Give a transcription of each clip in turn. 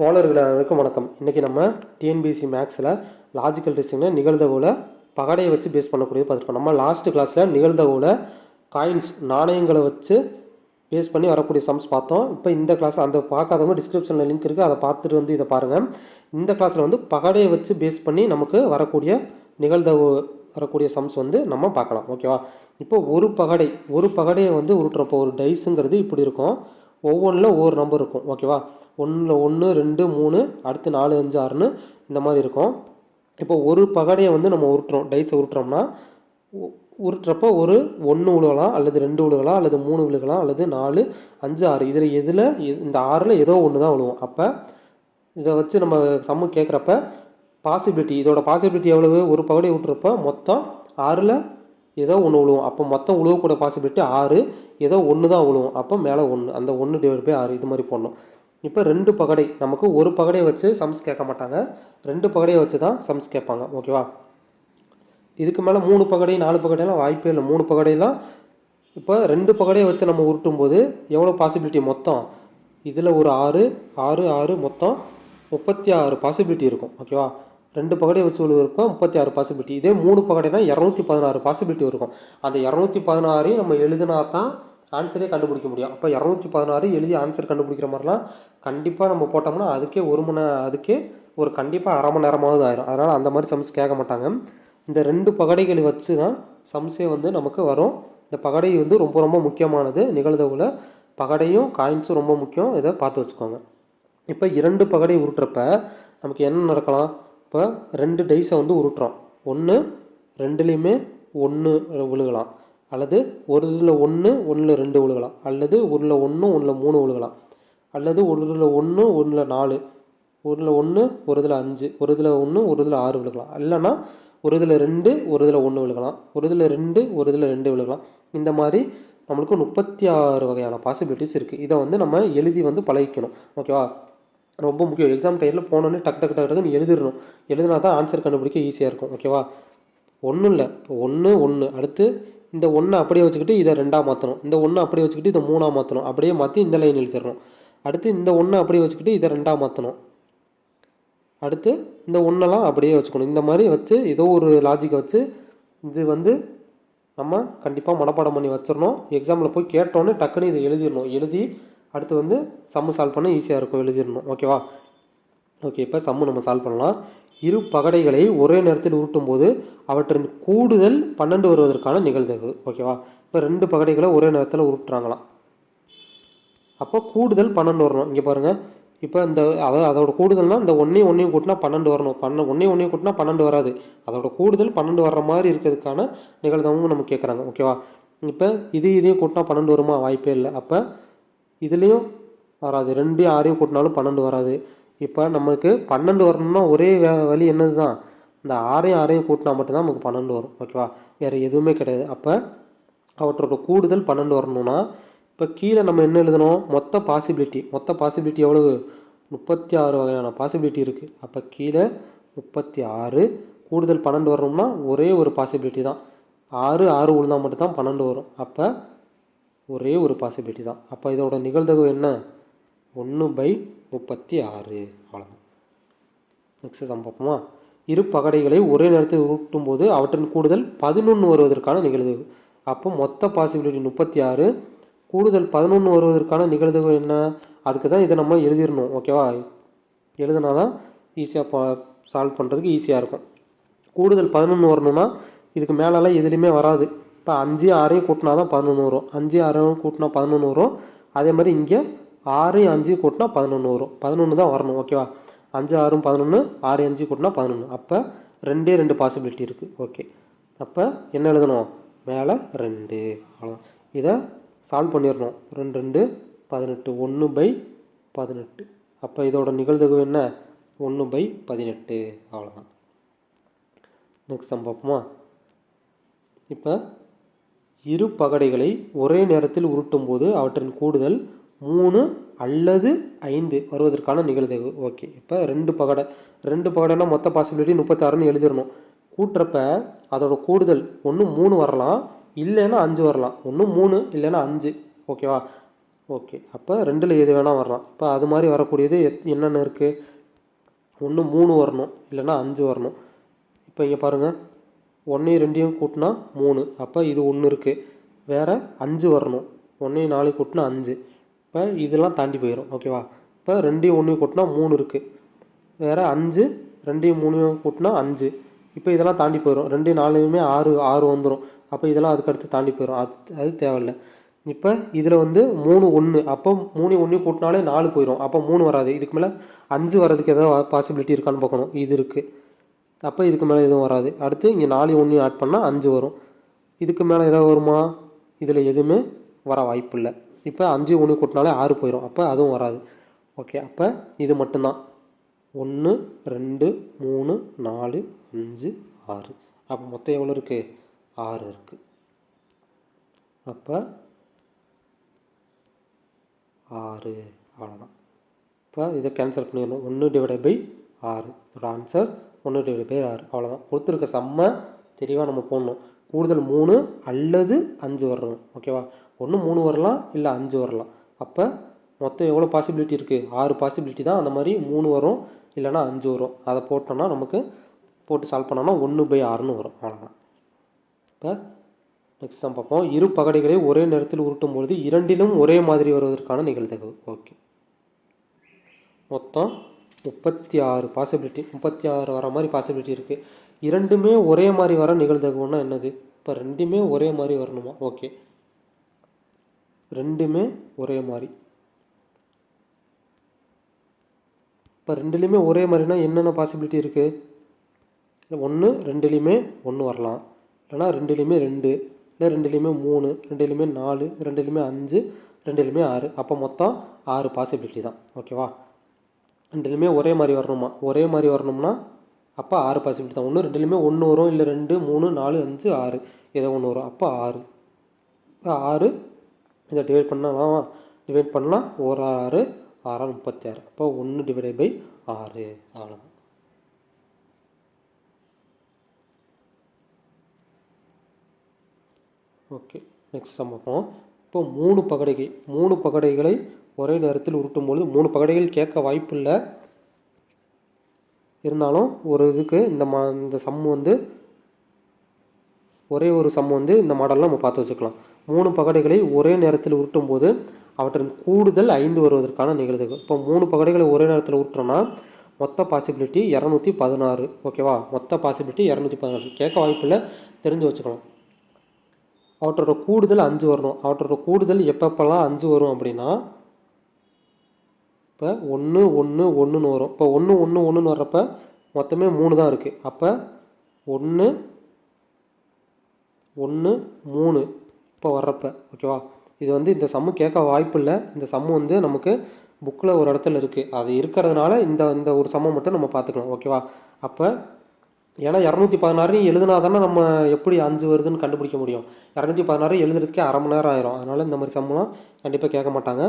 தோழர்களுக்கு வணக்கம். இன்றைக்கி நம்ம டிஎன்பிசி மேக்ஸில் லாஜிக்கல் டெஸ்டிங்கில் நிகழ்தகவில் பகடையை வச்சு பேஸ் பண்ணக்கூடியது பார்த்துருக்கோம். நம்ம லாஸ்ட் கிளாஸில் நிகழ்தகவில் காயின்ஸ் நாணயங்களை வச்சு பேஸ் பண்ணி வரக்கூடிய சம்ஸ் பார்த்தோம். இப்போ இந்த கிளாஸ் அந்த பார்க்காதவங்க டிஸ்கிரிப்ஷனில் லிங்க் இருக்குது அதை பார்த்துட்டு வந்து இதை பாருங்கள் இந்த கிளாஸில் வந்து பகடையை வச்சு பேஸ் பண்ணி நமக்கு வரக்கூடிய நிகழ்தகவு வரக்கூடிய சம்ஸ் வந்து நம்ம பார்க்கலாம். ஓகேவா இப்போ ஒரு பகடை ஒரு பகடையை வந்து உருட்டுறப்போ ஒரு டைஸுங்கிறது இப்படி இருக்கும். ஒவ்வொன்றில் ஒவ்வொரு நம்பர் இருக்கும். ஓகேவா ஒன்றில் ஒன்று ரெண்டு மூணு அடுத்து நாலு அஞ்சு ஆறுன்னு இந்த மாதிரி இருக்கும். இப்போ ஒரு பகடையை வந்து நம்ம உருட்டுறோம் டைஸை உருட்டுறோம்னா உ- உருட்டுறப்போ ஒரு ஒன்று விழுகலாம் அல்லது ரெண்டு விழுகலாம் அல்லது மூணு விழுகலாம் அல்லது நாலு அஞ்சு ஆறு இதில் எதில் இந்த ஆறில் ஏதோ ஒன்று தான் விழுவும். அப்போ இதை வச்சு நம்ம சம்மு கேட்குறப்ப பாசிபிலிட்டி இதோட பாசிபிலிட்டி எவ்வளவு? ஒரு பகுதி விட்டுறப்ப மொத்தம் ஆறில் ஏதோ ஒன்று விழுவும். அப்போ மொத்தம் உழுவக்கூட பாசிபிலிட்டி ஆறு ஏதோ ஒன்று தான் விழுவும். அப்போ மேலே ஒன்று அந்த ஒன்று டிவைட் பை ஆறு இது மாதிரி போடணும். இப்போ ரெண்டு பகடை நமக்கு ஒரு பகடையை வச்சு சம்ஸ் கேட்க மாட்டாங்க. ரெண்டு பகடையை வச்சு தான் சம்ஸ் கேட்பாங்க ஓகேவா இதுக்கு மேலே மூணு பகடை நாலு பகடையெல்லாம் வாய்ப்பே இல்லை. மூணு பகடையெல்லாம் இப்போ ரெண்டு பகடையை வச்சு நம்ம உருட்டும் போது எவ்வளோ பாசிபிலிட்டி மொத்தம்? இதில் ஒரு ஆறு ஆறு ஆறு மொத்தம் முப்பத்தி ஆறு பாசிபிலிட்டி இருக்கும் ஓகேவா ரெண்டு பகடையை வச்சு உழுவுறப்ப முப்பத்தி ஆறு பாசிபிலிட்டி இதே மூணு பகடைனா இரநூத்தி பதினாறு பாசிபிலிட்டி இருக்கும். அந்த இரநூத்தி பதினாறையும் நம்ம எழுதினா தான் ஆன்சரே கண்டுபிடிக்க முடியும். அப்போ இரநூத்தி பதினாறு எழுதி ஆன்சர் கண்டுபிடிக்கிற மாதிரிலாம் கண்டிப்பாக நம்ம போட்டோம்னா அதுக்கே ஒரு மணி அதுக்கே ஒரு கண்டிப்பாக அரை மணி நேரமாவது ஆயிரும். அதனால் அந்த மாதிரி சம்ஸ் கேட்க மாட்டாங்க. இந்த ரெண்டு பகடைகளை வச்சு தான் சம்ஸே வந்து நமக்கு வரும். இந்த பகடை வந்து ரொம்ப ரொம்ப முக்கியமானது. நிகழ்தவுல பகடையும் காயின்ஸும் ரொம்ப முக்கியம். இதை பார்த்து வச்சுக்கோங்க. இப்போ இரண்டு பகடை உருட்டுறப்ப நமக்கு என்ன நடக்கலாம்? இப்போ ரெண்டு டைஸை வந்து உருட்டுறோம். ஒன்று ரெண்டுலேயுமே ஒன்று விழுகலாம். அல்லது ஒரு இதில் ஒன்று ஒன்றில் ரெண்டு விழுகலாம் அல்லது ஒன்றில் ஒன்று ஒன்றில் மூணு விழுகலாம் அல்லது ஒரு இதில் ஒன்று ஒன்றில் நாலு ஒரு இதில் ஒன்று ஒரு இதில் அஞ்சு ஒரு இதில் ஒன்று ஒரு இதில் ஆறு விழுகலாம் இல்லைன்னா ஒரு இதில் ரெண்டு ஒரு இதில் ஒன்று விழுகலாம் ஒரு இதில் ரெண்டு ஒரு இதில் ரெண்டு விழுகலாம் இந்த மாதிரி நம்மளுக்கு முப்பத்தி ஆறு வகையான பாசிபிலிட்டிஸ் இருக்குது இதை வந்து நம்ம எழுதி வந்து பழகிக்கணும். ஓகேவா ரொம்ப முக்கியம். எக்ஸாம் டைமில் போனோன்னே டக்கு டக்கு டக்கு டக்குன்னு எழுதிடணும். எழுதினா தான் ஆன்சர் கண்டுபிடிக்க ஈஸியாக இருக்கும். ஓகேவா ஒன்றும் இல்லை இப்போ ஒன்று ஒன்று அடுத்து இந்த ஒன்றை அப்படியே வச்சுக்கிட்டு இதை ரெண்டாக மாற்றணும் இந்த ஒன்றை அப்படியே வச்சுக்கிட்டு இதை மூணாக மாற்றணும் அப்படியே மாற்றி இந்த லைன் எழுதிடணும் அடுத்து இந்த ஒன்றை அப்படியே வச்சுக்கிட்டு இதை ரெண்டாக மாற்றணும் அடுத்து இந்த ஒன்றெல்லாம் அப்படியே வச்சுக்கணும். இந்த மாதிரி வச்சு ஏதோ ஒரு லாஜிக்கை வச்சு இது வந்து நம்ம கண்டிப்பாக மனப்பாடம் பண்ணி வச்சிடணும். எக்ஸாமில் போய் கேட்டோன்னே டக்குன்னு இதை எழுதிடணும். எழுதி அடுத்து வந்து சம்மு சால்வ் பண்ண ஈஸியாக இருக்கும். எழுதிடணும். ஓகேவா ஓகே இப்போ சம்மு நம்ம சால்வ் பண்ணலாம். இரு பகடைகளை ஒரே நேரத்தில் உருட்டும் போது அவற்றின் கூடுதல் பன்னெண்டு வருவதற்கான நிகழ்தகவு. ஓகேவா இப்போ ரெண்டு பகடைகளை ஒரே நேரத்தில் உருட்டுறாங்களாம். அப்போ கூடுதல் பன்னெண்டு வரணும். இங்கே பாருங்கள் இப்போ இந்த அதாவது அதோட கூடுதல்னால் இந்த ஒன்றையும் ஒன்றையும் கூட்டினா பன்னெண்டு வரணும். பன்ன ஒன்றையும் ஒன்றையும் கூட்டினா பன்னெண்டு வராது. அதோட கூடுதல் பன்னெண்டு வர்ற மாதிரி இருக்கிறதுக்கான நிகழ்தகவும் நம்ம கேட்குறாங்க ஓகேவா இப்போ இது இதையும் கூட்டினா பன்னெண்டு வருமா? வாய்ப்பே இல்லை. அப்போ இதுலேயும் வராது. ரெண்டையும் ஆறையும் கூட்டினாலும் பன்னெண்டு வராது. இப்போ நமக்கு பன்னெண்டு வரணும்னா ஒரே வே- வழி என்னது தான் இந்த ஆறையும் ஆறையும் கூட்டினா மட்டும்தான் நமக்கு பன்னெண்டு வரும் ஓகேவா? வேறு எதுவுமே கிடையாது. அப்போ அவற்றோட கூடுதல் பன்னெண்டு வரணும்னா இப்போ கீழே நம்ம என்ன எழுதணும்? மொத்த பாசிபிலிட்டி மொத்த பாசிபிலிட்டி எவ்வளவு? முப்பத்தி ஆறு வகையான பாசிபிலிட்டி இருக்குது அப்போ கீழே முப்பத்தி ஆறு கூடுதல் பன்னெண்டு வரணும்னா ஒரே ஒரு பாசிபிலிட்டி தான். ஆறு ஆறு விழுந்தா மட்டும்தான் பன்னெண்டு வரும். அப்போ ஒரே ஒரு பாசிபிலிட்டி தான். அப்போ இதோட நிகழ்தகவு என்ன? ஒன்று பை முப்பத்தி ஆறு. அவ்வளோதான் நெக்ஸ்ட் சம் பார்ப்போமா? இரு பகடைகளை ஒரே நேரத்தில் ஊட்டும் போது அவற்றின் கூடுதல் பதினொன்று வருவதற்கான நிகழ்வு. அப்போ மொத்த பாசிபிலிட்டி முப்பத்தி ஆறு. கூடுதல் பதினொன்று வருவதற்கான நிகழ்வு என்ன? அதுக்கு தான் இதை நம்ம எழுதிடணும். ஓகேவா எழுதுனா தான் ஈஸியாக பா சால்வ் பண்ணுறதுக்கு ஈஸியாக இருக்கும். கூடுதல் பதினொன்று வரணும்னா இதுக்கு மேலெல்லாம் எதுலேயுமே வராது. இப்போ அஞ்சு ஆறையும் கூட்டினா தான் பதினொன்று வரும். அஞ்சு ஆறையும் கூட்டினா பதினொன்று வரும். அதே மாதிரி இங்கே ஆறையும் அஞ்சு கூட்டினா பதினொன்று வரும். பதினொன்று தான் வரணும் ஓகேவா அஞ்சு ஆறும் பதினொன்று ஆறு அஞ்சு கூட்டினா பதினொன்று அப்போ ரெண்டே ரெண்டு பாசிபிலிட்டி இருக்குது ஓகே அப்போ என்ன எழுதணும்? மேலே ரெண்டு. அவ்வளோதான் இதை சால்வ் பண்ணிடணும். ரெண்டு ரெண்டு பதினெட்டு. ஒன்று பை பதினெட்டு. அப்போ இதோட நிகழ்தகவு என்ன? ஒன்று பை பதினெட்டு. அவ்வளோதான் நெக்ஸ்ட் நம்ம பார்ப்போமா? இப்போ இரு பகடைகளை ஒரே நேரத்தில் உருட்டும் போது அவற்றின் கூடுதல் மூணு அல்லது ஐந்து வருவதற்கான நிகழ்தகவு. ஓகே. இப்போ ரெண்டு பகடை. ரெண்டு பகடைனா மொத்த பாசிபிலிட்டி முப்பத்தாறுன்னு எழுதிடணும். கூட்டுறப்ப அதோட கூடுதல் ஒன்று மூணு வரலாம். இல்லைன்னா அஞ்சு வரலாம். ஒன்று மூணு இல்லைன்னா அஞ்சு. ஓகேவா? ஓகே. அப்போ ரெண்டில் எது வேணால் வரலாம். இப்போ அது மாதிரி வரக்கூடியது எத் என்னென்ன இருக்குது ஒன்று மூணு வரணும். இல்லைன்னா அஞ்சு வரணும். இப்போ இங்கே பாருங்கள் ஒன்றையும் ரெண்டையும் கூட்டினா மூணு. அப்போ இது ஒன்று இருக்குது வேறு அஞ்சு வரணும். ஒன்றையும் நாலு கூட்டினா அஞ்சு. இப்போ இதெல்லாம் தாண்டி போயிடும் ஓகேவா? இப்போ ரெண்டையும் ஒன்றையும் கூட்டினா மூணு இருக்குது வேறு அஞ்சு ரெண்டையும் மூணையும் கூட்டினா அஞ்சு. இப்போ இதெல்லாம் தாண்டி போயிடும் ரெண்டு நாலுமே ஆறு ஆறு வந்துடும் அப்போ இதெல்லாம் அதுக்கடுத்து தாண்டி போயிடும் அது அது தேவையில்ல. இப்போ இதில் வந்து மூணு ஒன்று அப்போ மூணு ஒன்று கூட்டினாலே நாலு போயிடும் அப்போ மூணு வராது. இதுக்கு மேலே அஞ்சு வர்றதுக்கு ஏதாவது பாசிபிலிட்டி இருக்கான்னு பார்க்கணும். இது இருக்குது அப்போ இதுக்கு மேலே எதுவும் வராது. அடுத்து இங்கே நாலு ஒன்று ஆட் பண்ணால் அஞ்சு வரும். இதுக்கு மேலே ஏதாவது வருமா? இதில் எதுவுமே வர வாய்ப்பு இல்லை. இப்போ அஞ்சு ஒன்று கூட்டினாலே ஆறு போயிடும் அப்போ அதுவும் வராது. ஓகே அப்போ இது மட்டும்தான். ஒன்று ரெண்டு மூணு நாலு அஞ்சு ஆறு. அப்போ மொத்தம் எவ்வளோ இருக்குது ஆறு இருக்குது அப்போ ஆறு அவ்வளோதான் இப்போ இதை கேன்சல் பண்ணிடணும். ஒன்று டிவைடட் பை ஆறு. இதோட ஆன்சர் ஒன்று டிவைடட் பை ஆறு. அவ்வளோதான் கொடுத்துருக்க செம்ம தெளிவாக நம்ம போடணும். கூடுதல் மூணு அல்லது அஞ்சு வரணும். ஓகேவா ஒன்று மூணு வரலாம் இல்லை அஞ்சு வரலாம். அப்போ மொத்தம் எவ்வளோ பாசிபிலிட்டி இருக்குது ஆறு பாசிபிலிட்டி தான் அந்த மாதிரி மூணு வரும் இல்லைன்னா அஞ்சு வரும். அதை போட்டோம்னா நமக்கு போட்டு சால்வ் பண்ணோம்னா ஒன்று பை ஆறுன்னு வரும். அவ்வளோதான் இப்போ நெக்ஸ்ட் தான் பார்ப்போம். இரு பகடைகளை ஒரே நேரத்தில் உருட்டும் பொழுது இரண்டிலும் ஒரே மாதிரி வருவதற்கான நிகழ்தகவு. ஓகே மொத்தம் முப்பத்தி ஆறு பாசிபிலிட்டி முப்பத்தி ஆறு வர மாதிரி பாசிபிலிட்டி இருக்குது இரண்டுமே ஒரே மாதிரி வர நிகழ்தகவுன்னா என்னது? இப்போ ரெண்டுமே ஒரே மாதிரி வரணுமா? ஓகே ரெண்டுமே ஒரே மாதிரி. இப்போ ரெண்டுலேயுமே ஒரே மாதிரினா என்னென்ன பாசிபிலிட்டி இருக்குது ஒன்று ரெண்டுலேயுமே ஒன்று வரலாம். இல்லைனா ரெண்டுலேயுமே ரெண்டு இல்லை ரெண்டுலேயுமே மூணு ரெண்டுலேயுமே நாலு ரெண்டுலேயுமே அஞ்சு ரெண்டுலேயுமே ஆறு. அப்போ மொத்தம் ஆறு பாசிபிலிட்டி தான். ஓகேவா ரெண்டுலேயுமே ஒரே மாதிரி வரணுமா? ஒரே மாதிரி வரணும்னா அப்போ ஆறு பாசிபிலிட்டி தான் ஒன்று ரெண்டுலேயுமே ஒன்று வரும். இல்லை ரெண்டு மூணு நாலு அஞ்சு ஆறு. ஏதோ ஒன்று வரும். அப்போ ஆறு. ஆறு. இதை டிவைட் பண்ணலாம் டிவைட் பண்ணலாம் ஒரு ஆறு ஆறு ஆறாறு முப்பத்தி ஆறு அப்போ ஒன்று டிவைட் பை ஆறு. அவ்வளோதான் ஓகே நெக்ஸ்ட் சம்பவம் இப்போ மூணு பகடைகள். மூணு பகடைகளை ஒரே நேரத்தில் உருட்டும் பொழுது மூணு பகடைகள் கேட்க வாய்ப்பில்லை. இருந்தாலும் ஒரு இதுக்கு இந்த மா இந்த சம் வந்து ஒரே ஒரு சம் வந்து இந்த மாடலில் நம்ம பார்த்து வச்சுக்கலாம். மூணு பகடைகளை ஒரே நேரத்தில் உருட்டும் போது அவற்றின் கூடுதல் ஐந்து வருவதற்கான நிகழ்வு இப்போ மூணு பகடைகளை ஒரே நேரத்தில் உருட்டுறோன்னா மொத்த பாசிபிலிட்டி இரநூத்தி பதினாறு ஓகேவா மொத்த பாசிபிலிட்டி இரநூத்தி பதினாறு. கேட்க வாய்ப்பில்லை தெரிஞ்சு வச்சுக்கலாம். அவற்றோட கூடுதல் அஞ்சு வரணும். அவற்றோட கூடுதல் எப்பப்பெல்லாம் அஞ்சு வரும் அப்படின்னா இப்போ ஒன்று ஒன்று ஒன்றுன்னு வரும். இப்போ ஒன்று ஒன்று ஒன்றுன்னு வர்றப்ப மொத்தமே மூணு தான் இருக்குது அப்போ ஒன்று ஒன்று மூணு இப்போ வர்றப்ப ஓகேவா இது வந்து இந்த சம்மு கேட்க வாய்ப்பு இல்லை. இந்த சம்மு வந்து நமக்கு புக்கில் ஒரு இடத்துல இருக்குது அது இருக்கிறதுனால இந்த இந்த ஒரு சம்மை மட்டும் நம்ம பார்த்துக்கலாம். ஓகேவா அப்போ ஏன்னா இரநூத்தி பதினாறு எழுதுனா தானே நம்ம எப்படி அஞ்சு வருதுன்னு கண்டுபிடிக்க முடியும். இரநூத்தி பதினாறு எழுதுறதுக்கே அரை மணி நேரம் ஆயிரும். அதனால் இந்த மாதிரி சம்மெலாம் கண்டிப்பாக கேட்க மாட்டாங்க.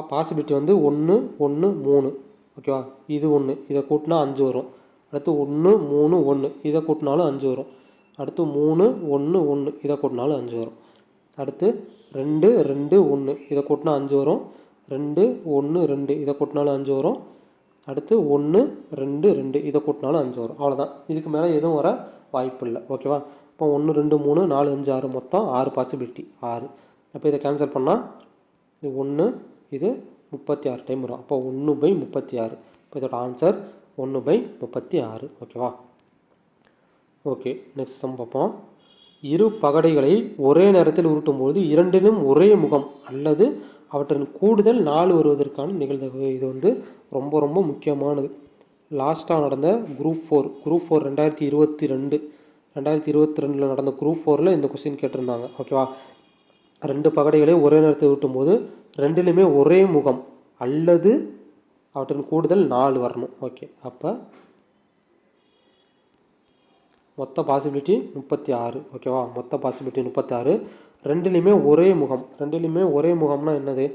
பாசிபிலிட்டி வந்து ஒன்று ஒன்று மூணு. ஓகேவா இது ஒன்று இதை கூட்டினா அஞ்சு வரும். அடுத்து ஒன்று மூணு ஒன்று இதை கூட்டினாலும் அஞ்சு வரும். அடுத்து மூணு ஒன்று ஒன்று இதை கூட்டினாலும் அஞ்சு வரும். அடுத்து ரெண்டு ரெண்டு ஒன்று இதை கூட்டினா அஞ்சு வரும். ரெண்டு ஒன்று ரெண்டு. இதை கூட்டினாலும் அஞ்சு வரும். அடுத்து ஒன்று ரெண்டு ரெண்டு. இதை கூட்டினாலும் அஞ்சு வரும். அவ்வளோதான் இதுக்கு மேலே எதுவும் வர வாய்ப்பு இல்லை. ஓகேவா இப்போ ஒன்று ரெண்டு மூணு நாலு அஞ்சு ஆறு மொத்தம் ஆறு பாசிபிலிட்டி ஆறு. அப்போ இதை கேன்சல் பண்ணால் இது ஒன்று இது முப்பத்தி ஆறு டைம் வரும். அப்போ ஒன்று பை முப்பத்தி ஆறு இப்போ இதோட ஆன்சர் ஒன்று பை முப்பத்தி ஆறு ஓகேவா ஓகே நெக்ஸ்ட் சம் பார்ப்போம். இரு பகடைகளை ஒரே நேரத்தில் உருட்டும்போது இரண்டிலும் ஒரே முகம் அல்லது அவற்றின் கூடுதல் நாலு வருவதற்கான நிகழ்தகவு. இது வந்து ரொம்ப ரொம்ப முக்கியமானது. லாஸ்ட்டாக நடந்த குரூப் ஃபோர் குரூப் ஃபோர் ரெண்டாயிரத்தி இருபத்தி ரெண்டு. ரெண்டாயிரத்தி இருபத்தி ரெண்டில் நடந்த குரூப் ஃபோரில் இந்த கொஸ்டின் கேட்டிருந்தாங்க. ஓகேவா ரெண்டு பகடைகளை ஒரே நேரத்தில் ஊட்டும்போது ரெண்டுலேயுமே ஒரே முகம் அல்லது அவற்றின் கூடுதல் நாலு வரணும். ஓகே அப்போ மொத்த பாசிபிலிட்டி முப்பத்தி ஆறு. ஓகேவா மொத்த பாசிபிலிட்டி முப்பத்தி ஆறு. ரெண்டுலேயுமே ஒரே முகம். ரெண்டுலேயுமே ஒரே முகம்னா என்னது?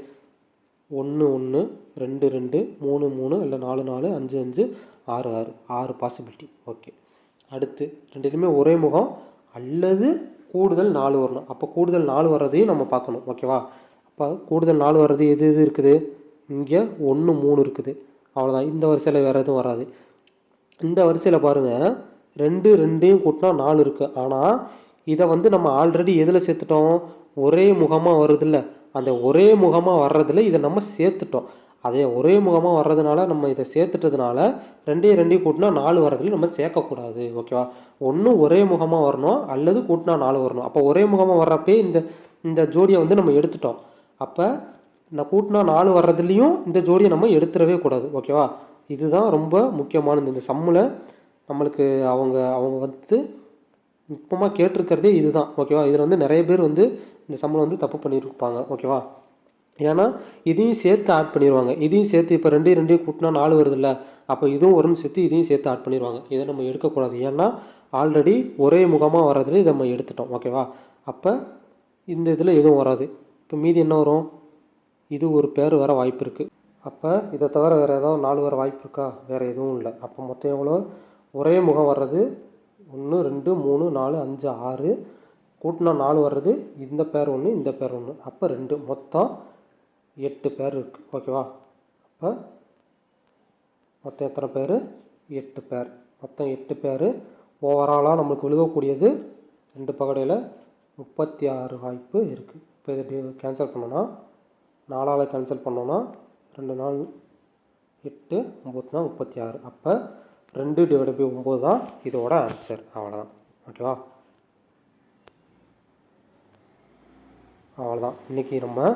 ஒன்று ஒன்று ரெண்டு ரெண்டு மூணு மூணு இல்லை நாலு நாலு அஞ்சு அஞ்சு ஆறு ஆறு. ஆறு பாசிபிலிட்டி ஓகே அடுத்து ரெண்டுலேயுமே ஒரே முகம் அல்லது கூடுதல் நாலு வரணும். அப்போ கூடுதல் நாலு வர்றதையும் நம்ம பார்க்கணும். ஓகேவா இப்போ கூடுதல் நாள் வர்றது எது எது இருக்குது? இங்கே ஒன்று மூணு இருக்குது. அவ்வளோதான் இந்த வரிசையில் வேறு எதுவும் வராது. இந்த வரிசையில் பாருங்கள் ரெண்டு ரெண்டையும் கூட்டினா நாலு இருக்குது ஆனால் இதை வந்து நம்ம ஆல்ரெடி எதில் சேர்த்துட்டோம்? ஒரே முகமாக வருதில்ல அந்த ஒரே முகமாக வர்றதில் இதை நம்ம சேர்த்துட்டோம். அதே ஒரே முகமாக வர்றதுனால நம்ம இதை சேர்த்துட்டதுனால ரெண்டையும் ரெண்டையும் கூட்டினா நாலு வர்றதுலையும் நம்ம சேர்க்கக்கூடாது. ஓகேவா? ஒன்றும் ஒரே முகமாக வரணும். அல்லது கூட்டினா நாலு வரணும். அப்போ ஒரே முகமாக வர்றப்பே இந்த இந்த ஜோடியை வந்து நம்ம எடுத்துட்டோம். அப்போ நான் கூட்டினா நாலு வர்றதுலேயும் இந்த ஜோடியை நம்ம எடுத்துடவே கூடாது ஓகேவா இதுதான் ரொம்ப முக்கியமானது. இந்த சம்மில் நம்மளுக்கு அவங்க அவங்க வந்து நுட்பமாக கேட்டிருக்கிறதே இதுதான் ஓகேவா இதில் வந்து நிறைய பேர் வந்து இந்த சம்மளை வந்து தப்பு பண்ணியிருப்பாங்க ஓகேவா ஏன்னா இதையும் சேர்த்து ஆட் பண்ணிடுவாங்க இதையும் சேர்த்து இப்போ ரெண்டு ரெண்டையும் கூட்டினா நாலு வருதுல்ல அப்போ இதுவும் வரும்னு சேர்த்து இதையும் சேர்த்து ஆட் பண்ணிடுவாங்க இதை நம்ம எடுக்கக்கூடாது. ஏன்னா ஆல்ரெடி ஒரே முகமாக வர்றதுல இதை நம்ம எடுத்துட்டோம் ஓகேவா அப்போ இந்த இதில் எதுவும் வராது. இப்போ மீதி என்ன வரும்? இது ஒரு பேர் வர வாய்ப்பு இருக்குது அப்போ இதை தவிர வேறு ஏதாவது நாலு வர வாய்ப்பு இருக்கா? வேறு எதுவும் இல்லை. அப்போ மொத்தம் எவ்வளோ ஒரே முகம் வர்றது ஒன்று ரெண்டு மூணு நாலு அஞ்சு ஆறு. கூட்டினா நாலு வர்றது இந்த பேர் ஒன்று இந்த பேர் ஒன்று அப்போ ரெண்டு. மொத்தம் எட்டு பேர் இருக்குது ஓகேவா? அப்போ மொத்தம் எத்தனை பேர்? எட்டு பேர். மொத்தம் எட்டு பேர். ஓவராலாக நம்மளுக்கு விழுகக்கூடியது ரெண்டு பகடையில் முப்பத்தி ஆறு வாய்ப்பு இருக்குது இப்போ இதை கேன்சல் பண்ணோன்னா நாலால் கேன்சல் பண்ணோன்னா ரெண்டு நாள் எட்டு ஒம்பது தான் முப்பத்தி ஆறு. அப்போ ரெண்டு டிவைட் பை ஒம்பது தான் இதோட ஆன்சர் அவ்வளோதான். ஓகேவா அவ்வளோதான். இன்றைக்கி நம்ம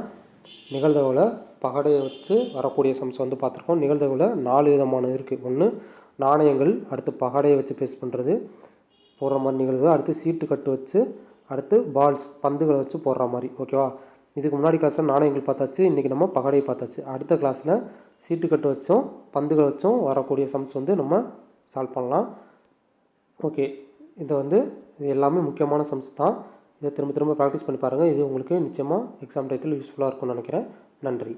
நிகழ்தகவில் பகடையை வச்சு வரக்கூடிய சம்ஸ் வந்து பார்த்துருக்கோம். நிகழ்தகவில் நாலு விதமானது இருக்குது ஒன்று நாணயங்கள் அடுத்து பகடையை வச்சு பேஸ் பண்ணுறது போடுற மாதிரி நிகழ்வு அடுத்து சீட்டு கட்டு வச்சு அடுத்து பால்ஸ் பந்துகளை வச்சு போடுற மாதிரி ஓகேவா இதுக்கு முன்னாடி கிளாஸில் நாணயங்கள் பார்த்தாச்சு இன்றைக்கி நம்ம பகடையை பார்த்தாச்சு. அடுத்த கிளாஸில் சீட்டு கட்டு வச்சும் பந்துகளை வச்சும் வரக்கூடிய சம்ஸ் வந்து நம்ம சால்வ் பண்ணலாம். ஓகே இதை வந்து இது எல்லாமே முக்கியமான சம்ஸ் தான். இதை திரும்ப திரும்ப ப்ராக்டிஸ் பண்ணி பாருங்கள் இது உங்களுக்கு நிச்சயமாக எக்ஸாம் டயத்தில் யூஸ்ஃபுல்லாக இருக்கும்னு நினைக்கிறேன். நன்றி.